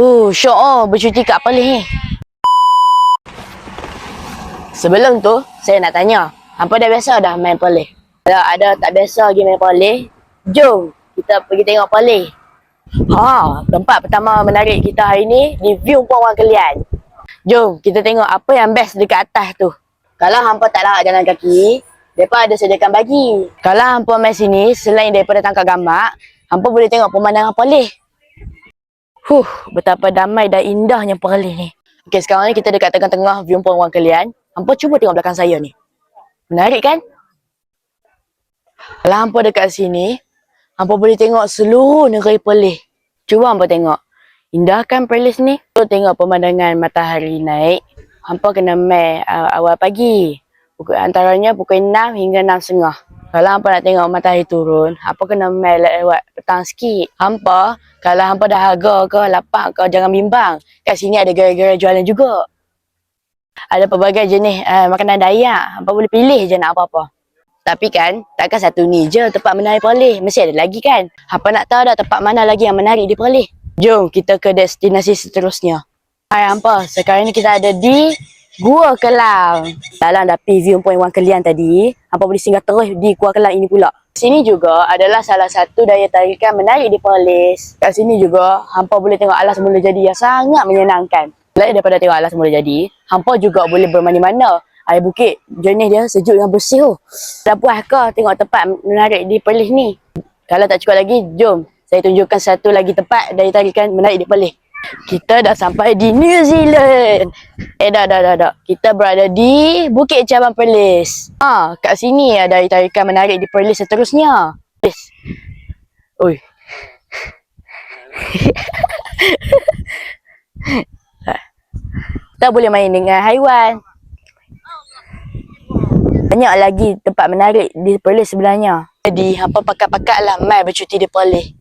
Uh, syok oh, bercuti kat Perlis ni. Sebelum tu, saya nak tanya. Hampa dah biasa dah main Perlis? Kalau ada tak biasa lagi main Perlis, jom kita pergi tengok Perlis. Ha, tempat pertama menarik kita hari ni di view Puan Wang Kelian. Jom kita tengok apa yang best dekat atas tu. Kalau hampa tak larat jalan kaki, mereka ada sediakan bagi. Kalau hampa main sini, selain daripada tangkap gambar, hampa boleh tengok pemandangan Perlis. Huh, betapa damai dan indahnya Perlis ni. Okey, sekarang ni kita dekat tengah-tengah view Puan Wang Kelian. Hampa cuba tengok belakang saya ni. Menarik kan? Kalau hampa dekat sini, hampa boleh tengok seluruh negeri Perlis. Cuba hampa tengok. Indah kan Perlis ni? Tu tengok pemandangan matahari naik. Hampa kena mai uh, awal pagi. Pukul, antaranya pukul 6 hingga 6.30. Kalau hampa nak tengok matahari turun, hampa kena mai lewat petang sikit. Hampa, kalau hampa dah harga ke, lapak ke, jangan bimbang. Kat sini ada gerai-gerai jualan juga. Ada pelbagai jenis uh, makanan Dayak. Hampa boleh pilih je nak apa-apa. Tapi kan, takkan satu ni je tempat menarik Perlis. Mesti ada lagi kan? Hampa nak tahu dah tempat mana lagi yang menarik di Perlis? Jom kita ke destinasi seterusnya. Hai hampa, sekarang ni kita ada di Gua Kelang. Dalam dah pergi view point Wan Kelian tadi, hampa boleh singgah terus di Gua Kelang ini pula. Sini juga adalah salah satu daya tarikan menarik di Perlis. Kat sini juga, hampa boleh tengok alas mula jadi yang sangat menyenangkan. Selain daripada tengok alas mula jadi, hampa juga boleh bermana-mana. Air bukit, jenis dia sejuk dan bersih tu. Dah puas ke tengok tempat menarik di Perlis ni? Kalau tak cukup lagi, jom saya tunjukkan satu lagi tempat daya tarikan menarik di Perlis. Kita dah sampai di New Zealand. Eh dah dah dah dah. Kita berada di Bukit Cabang Perlis. Ha, kat sini ada tarikan menarik di Perlis seterusnya. Perlis. Oi. Kita boleh main dengan haiwan. Banyak lagi tempat menarik di Perlis sebelahnya. Jadi, hampa pakat-pakat lah mai bercuti di Perlis.